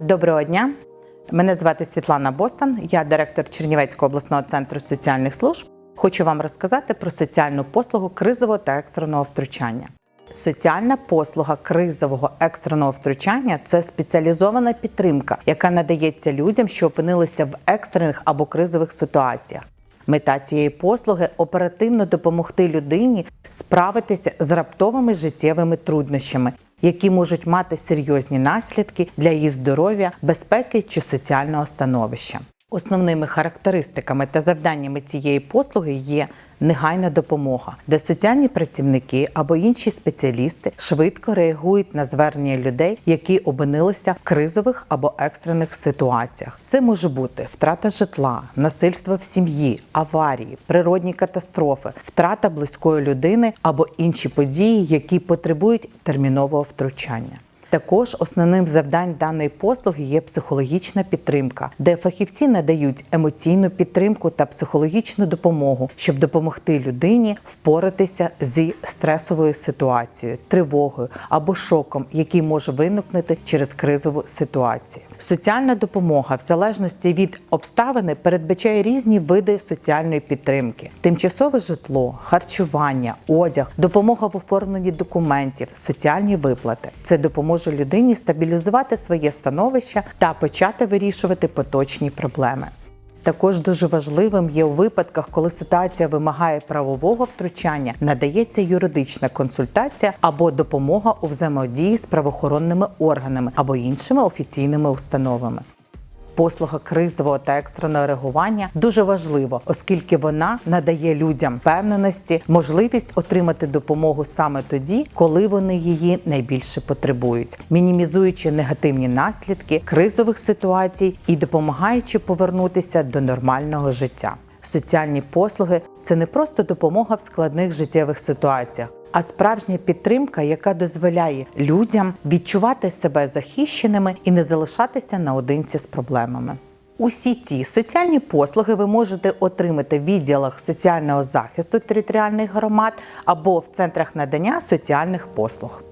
Доброго дня. Мене звати Світлана Бостан, я директор Чернівецького обласного центру соціальних служб. Хочу вам розказати про соціальну послугу кризового та екстреного втручання. Соціальна послуга кризового екстреного втручання це спеціалізована підтримка, яка надається людям, що опинилися в екстрених або кризових ситуаціях. Мета цієї послуги оперативно допомогти людині справитися з раптовими життєвими труднощами, які можуть мати серйозні наслідки для її здоров'я, безпеки чи соціального становища. Основними характеристиками та завданнями цієї послуги є негайна допомога, де соціальні працівники або інші спеціалісти швидко реагують на звернення людей, які опинилися в кризових або екстрених ситуаціях. Це може бути втрата житла, насильство в сім'ї, аварії, природні катастрофи, втрата близької людини або інші події, які потребують термінового втручання. Також основним завдань даної послуги є психологічна підтримка, де фахівці надають емоційну підтримку та психологічну допомогу, щоб допомогти людині впоратися зі стресовою ситуацією, тривогою або шоком, який може виникнути через кризову ситуацію. Соціальна допомога, в залежності від обставини, передбачає різні види соціальної підтримки: тимчасове житло, харчування, одяг, допомога в оформленні документів, соціальні виплати. Це допоможе людині стабілізувати своє становище та почати вирішувати поточні проблеми. Також дуже важливим є у випадках, коли ситуація вимагає правового втручання, надається юридична консультація або допомога у взаємодії з правоохоронними органами або іншими офіційними установами. Послуга кризового та екстреного реагування дуже важлива, оскільки вона надає людям впевненості, можливість отримати допомогу саме тоді, коли вони її найбільше потребують, мінімізуючи негативні наслідки кризових ситуацій і допомагаючи повернутися до нормального життя. Соціальні послуги це не просто допомога в складних життєвих ситуаціях, а справжня підтримка, яка дозволяє людям відчувати себе захищеними і не залишатися наодинці з проблемами. Усі ті соціальні послуги ви можете отримати в відділах соціального захисту територіальних громад або в центрах надання соціальних послуг.